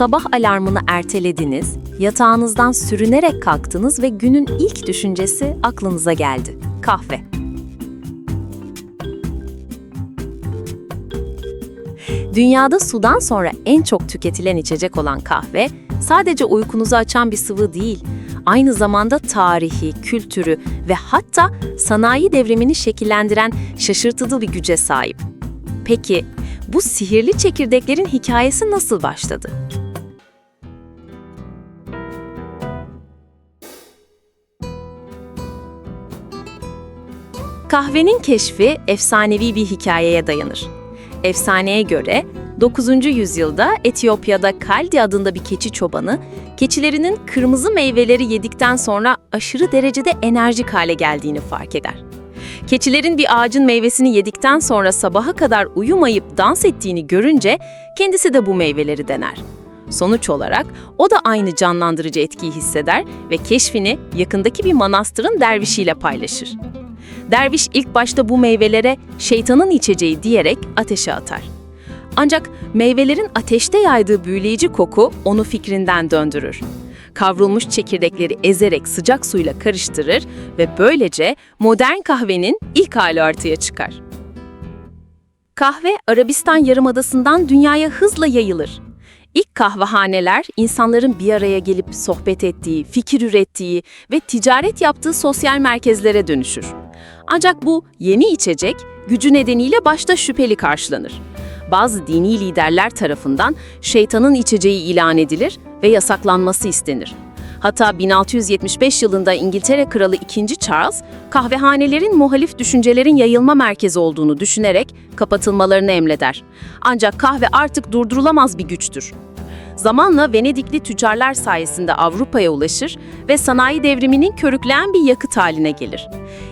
Sabah alarmını ertelediniz, yatağınızdan sürünerek kalktınız ve günün ilk düşüncesi aklınıza geldi. Kahve. Dünyada sudan sonra en çok tüketilen içecek olan kahve, sadece uykunuzu açan bir sıvı değil, aynı zamanda tarihi, kültürü ve hatta sanayi devrimini şekillendiren şaşırtıcı bir güce sahip. Peki, bu sihirli çekirdeklerin hikayesi nasıl başladı? Kahvenin keşfi efsanevi bir hikayeye dayanır. Efsaneye göre 9. yüzyılda Etiyopya'da Kaldi adında bir keçi çobanı, keçilerinin kırmızı meyveleri yedikten sonra aşırı derecede enerjik hale geldiğini fark eder. Keçilerin bir ağacın meyvesini yedikten sonra sabaha kadar uyumayıp dans ettiğini görünce kendisi de bu meyveleri dener. Sonuç olarak o da aynı canlandırıcı etkiyi hisseder ve keşfini yakındaki bir manastırın dervişiyle paylaşır. Derviş ilk başta bu meyvelere şeytanın içeceği diyerek ateşe atar. Ancak meyvelerin ateşte yaydığı büyüleyici koku onu fikrinden döndürür. Kavrulmuş çekirdekleri ezerek sıcak suyla karıştırır ve böylece modern kahvenin ilk hali ortaya çıkar. Kahve Arabistan Yarımadası'ndan dünyaya hızla yayılır. İlk kahvehaneler insanların bir araya gelip sohbet ettiği, fikir ürettiği ve ticaret yaptığı sosyal merkezlere dönüşür. Ancak bu yeni içecek gücü nedeniyle başta şüpheli karşılanır. Bazı dini liderler tarafından şeytanın içeceği ilan edilir ve yasaklanması istenir. Hatta 1675 yılında İngiltere Kralı II. Charles, kahvehanelerin muhalif düşüncelerin yayılma merkezi olduğunu düşünerek kapatılmalarını emreder. Ancak kahve artık durdurulamaz bir güçtür. Zamanla Venedikli tüccarlar sayesinde Avrupa'ya ulaşır ve sanayi devriminin körükleyen bir yakıt haline gelir.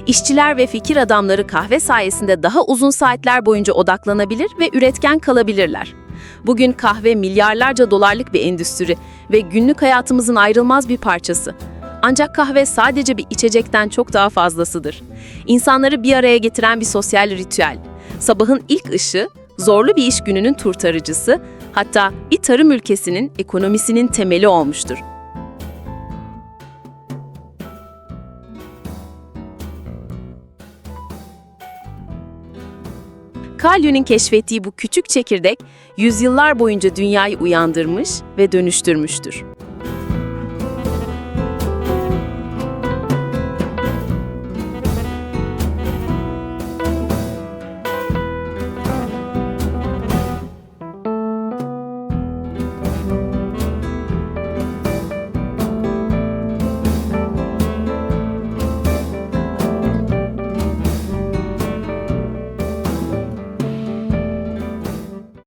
İşçiler ve fikir adamları kahve sayesinde daha uzun saatler boyunca odaklanabilir ve üretken kalabilirler. Bugün kahve milyarlarca dolarlık bir endüstri ve günlük hayatımızın ayrılmaz bir parçası. Ancak kahve sadece bir içecekten çok daha fazlasıdır. İnsanları bir araya getiren bir sosyal ritüel. Sabahın ilk ışığı, zorlu bir iş gününün kurtarıcısı, hatta bir tarım ülkesinin ekonomisinin temeli olmuştur. Kalyon'un keşfettiği bu küçük çekirdek, yüzyıllar boyunca dünyayı uyandırmış ve dönüştürmüştür.